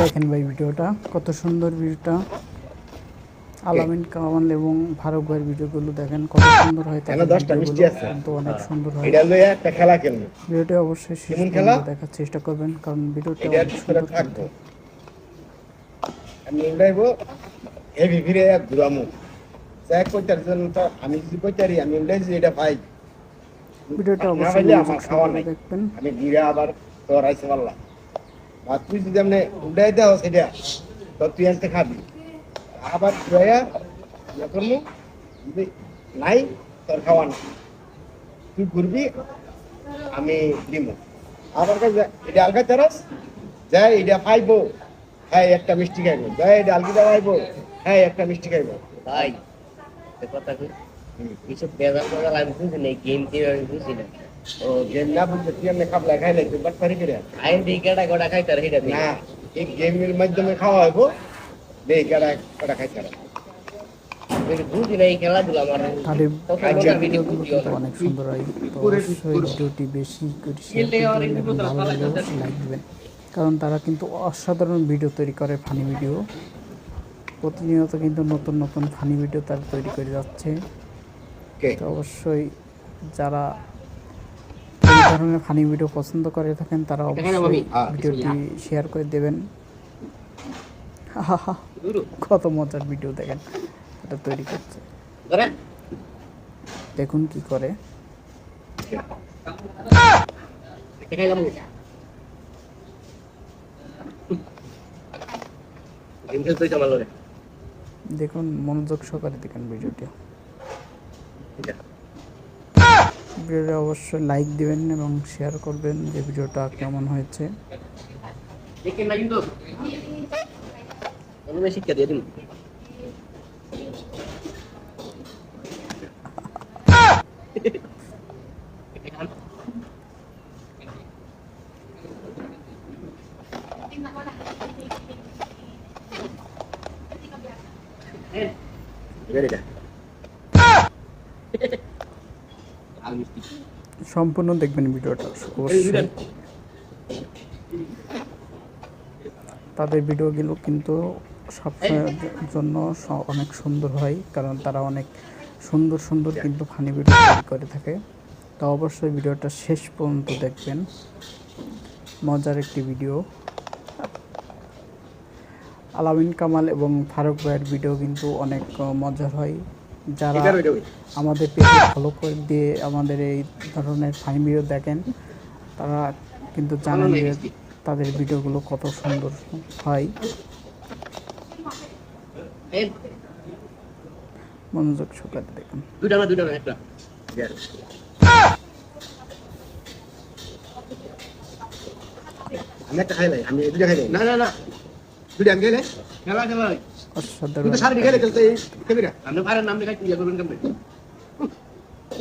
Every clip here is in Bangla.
দেখেন ভাই ভিডিওটা কত সুন্দর ভিডিওটা। আলামিন কামাল এবং ফারুক ভাইয়ের ভিডিওগুলো দেখেন কত সুন্দর হয় এখানে দশটা মিষ্টি আছে। কিন্তু অনেক সুন্দর হয়। এটা লইয়া একটা খেলা খেলব। ভিডিওটি অবশ্যই শেষ কেমন খেলা? দেখার চেষ্টা করবেন কারণ ভিডিওটা এটা সুন্দর থাকব। আমি উড়াইবো হেভি ঘুরামু। যাই কইতার জন্য তো আমি যদি কইতারি আমি উড়াইছি এটা পাই। ভিডিওটা অবশ্যই দেখবেন। আমি ঘিরে আবার তোর আইসে পারলাম। আর তুই যদি এমনি উড়াই দাও সেটা। তো তুই আনতে খাবি। আবার ঘুরাইয়া করব যদি নাই তোর খাওয়া না তুই ঘুরবি আমি দিব আবার কাছে এটা আলগা চারস যাই এটা পাইবো। হ্যাঁ একটা মিষ্টি খাইবো। যাই এটা আলগিটা পাইবো। হ্যাঁ একটা মিষ্টি খাইবো। এ কথা এইসব বেজার বেজার আমি বুঝি না গেম টেম আমি বুঝি না খাবলা খাই নাই বাট পারি করে হেটা না এই গেমের মাধ্যমে খাওয়া হইব। অনেক সুন্দর হয়। অবশ্যই বেশি কারণ তারা কিন্তু অসাধারণ ভিডিও তৈরি করে ফানি ভিডিও প্রতিনিয়ত কিন্তু নতুন নতুন ফানি ভিডিও তারা তৈরি করে যাচ্ছে। তো অবশ্যই যারা ধরনের ফানি ভিডিও পছন্দ করে থাকেন তারা অবশ্যই ভিডিওটি শেয়ার করে দেবেন। কত মজার ভিডিও দেখেন এটা তৈরি করছে। দেখুন কি করে। দেখুন মনোযোগ সহকারে দেখেন ভিডিওটি। ভিডিওটা অবশ্যই লাইক দিবেন এবং শেয়ার করবেন যে ভিডিওটা কেমন হয়েছে। দেখেন না সম্পূর্ণ দেখবেন ভিডিওটা, অবশ্যই। তাদের ভিডিওগুলো কিন্তু সবসময়ের জন্য অনেক সুন্দর হয়, কারণ তারা অনেক সুন্দর সুন্দর কিন্তু ফানি ভিডিও করে থাকে। তো অবশ্যই ভিডিওটা শেষ পর্যন্ত দেখবেন। মজার একটি ভিডিও। আলামিন কামাল এবং ফারুক ভাইয়ের ভিডিও কিন্তু অনেক মজার হয়। যারা আমাদের পেজে ফলো করে দিয়ে আমাদের এই ধরনের ফানি ভিডিও দেখেন তারা কিন্তু জানেন যে তাদের ভিডিওগুলো কত সুন্দর হয়। মনোযোগ সহকারে দেখুন। দুইটা না দুইটা না একটা। আমি একটা খাই নাই আমি দুইটা খাই নাই। না না না। দুইটা আমি খাইলে খেলা খেলা। তুই অসাধারণ। সারা খেলে খেলতে খেবি না আপনি পারেন নাম লেখা ইয়া করবেন কেমনে?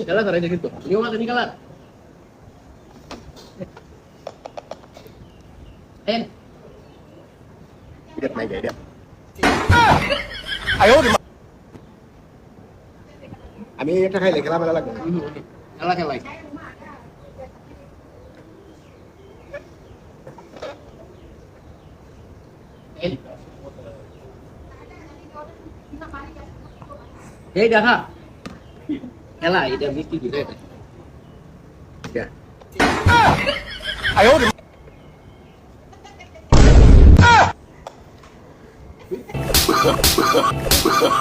খেলা করে দেখি তো। নিয়ম আছে নি খেলার এন এটা নাই এটা আমি একটা খাইলে খেলা মেলা লাগবে খেলা খেলাই। এই দেখা খেলা এটা মিষ্টি দিবে এটা।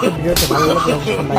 ভিডিওটা ভালো লাগলে অবশ্যই লাইক